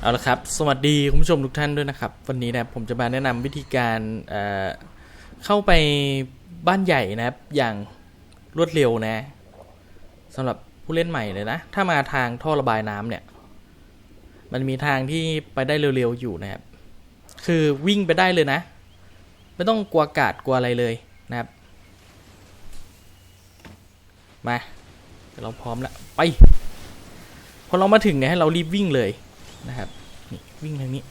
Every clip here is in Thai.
เอาละครับ สวัสดีคุณผู้ชมทุกท่านด้วยนะครับ วันนี้นะผมจะมาแนะนำวิธีการเเข้าไปบ้านใหญ่นะครับ อย่างรวดเร็วนะสำหรับผู้เล่นใหม่เลยนะ ถ้ามาทางท่อระบายน้ำเนี่ย มันมีทางที่ไปได้เร็วๆอยู่นะครับ คือวิ่งไปได้เลยนะ ไม่ต้องกลัวอากาศกลัวอะไรเลยนะครับ มาเราพร้อมแล้วไปพอเรามาถึงเนี่ยให้เรารีบวิ่งเลย นะครับนี่วิ่งทางนี้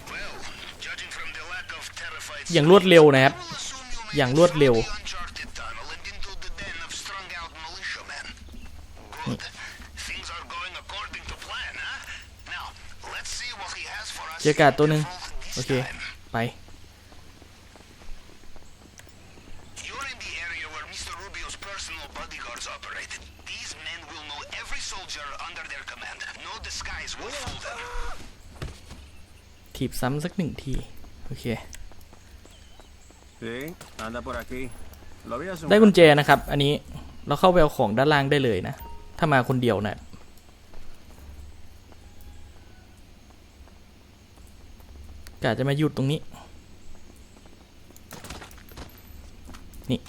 Judging from the lack of terrified อย่างรวดเร็วนะครับ I'll assume you อย่างรวดเร็ว the uncharted tunnel and into the den of strung out militiamen. Good. Things are going according to plan, huh? Now, let's see what he has for us เจออากาศตัวหนึ่ง this โอเค time. ไป ถีบซ้ำสักหนึ่งที โอเค Sí, anda por aquí. Lo vi hace un ได้กุญ rato. แจนะครับ อันนี้เราเข้าไปเอาของด้านล่างได้เลยนะ ถ้ามาคนเดียวนะกะจะมาหยุดตรงนี้ นี่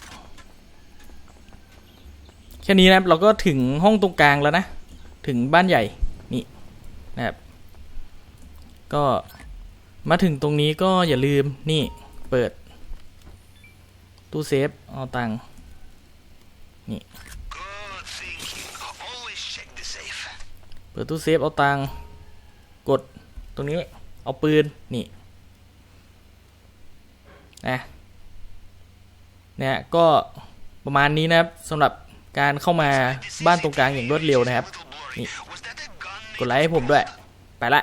แค่นี้นะครับ เราก็ถึงห้องตรงกลางแล้วนะ ถึงบ้านใหญ่ นี่ นะครับ ก็ มาถึงตรงนี้ก็อย่าลืมนี่เปิด ตู้เซฟ เอาตังค์ Good thinking. Always check the safe. เปิดตู้เซฟ เอาตังค์กดตรงนี้ เอาปืน นี่นะเนี่ยก็ประมาณนี้นะครับสำหรับการเข้ามาบ้านตรงกลางอย่างรวดเร็วนะครับ Little blurry. Ni. Was that a gun กดไลค์ให้ผมด้วย ไปละ